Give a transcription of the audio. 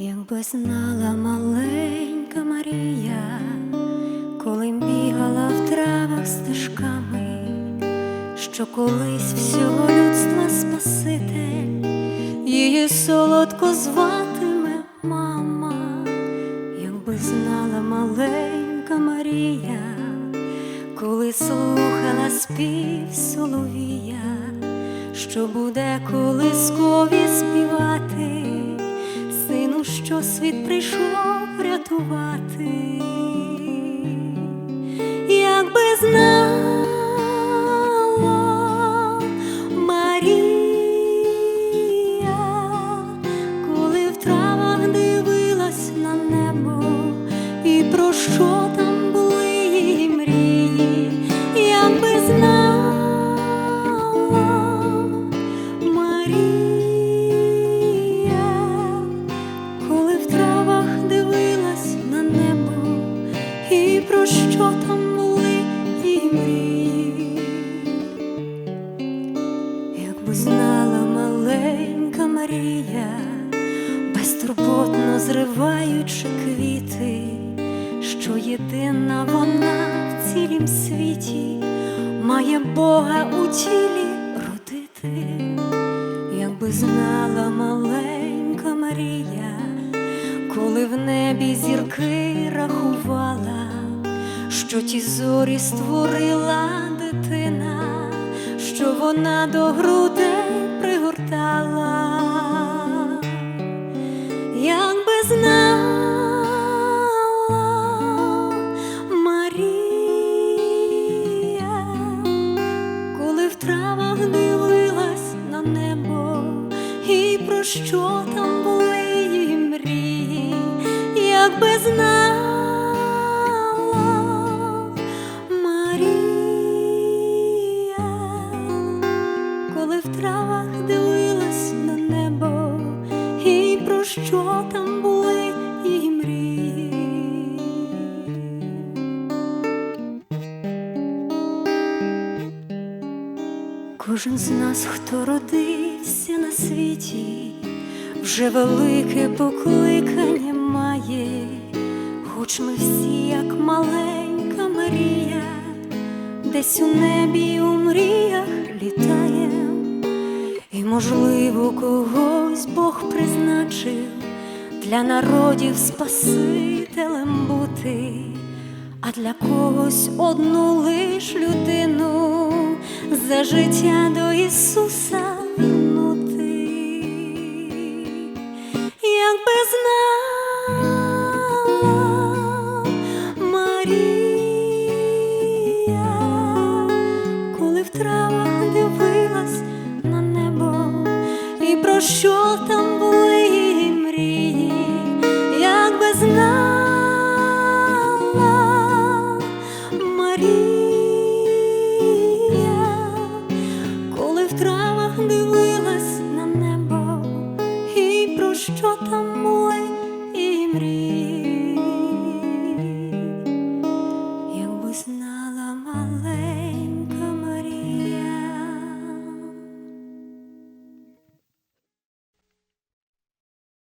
Якби знала маленька Марія, коли бігала в травах стежками, що колись всього людства Спаситель, її солодко зватиме мама, якби знала маленька Марія, коли слухала спів соловія, що буде колискові співати сину, що світ прийшов рятувати, якби знала Марія, коли в травах дивилась на небо, і про що безтурботно зриваючи квіти, що єдина вона в цілім світі має Бога у тілі родити, якби знала маленька Марія, коли в небі зірки рахувала, що ті зорі створила дитина, що вона до грудей пригортала, що там були її мрії, якби знала Марія, коли в травах дивилась на небо, і про що там були її мрії. Кожен з нас, хто родився на світі, вже велике покликання має, хоч ми всі, як маленька Марія, десь у небі у мріях літаєм, і, можливо, когось Бог призначив для народів Спасителем бути, а для когось одну лиш людину за життя до Ісуса Марія, коли в дивилась на небо, і про що там на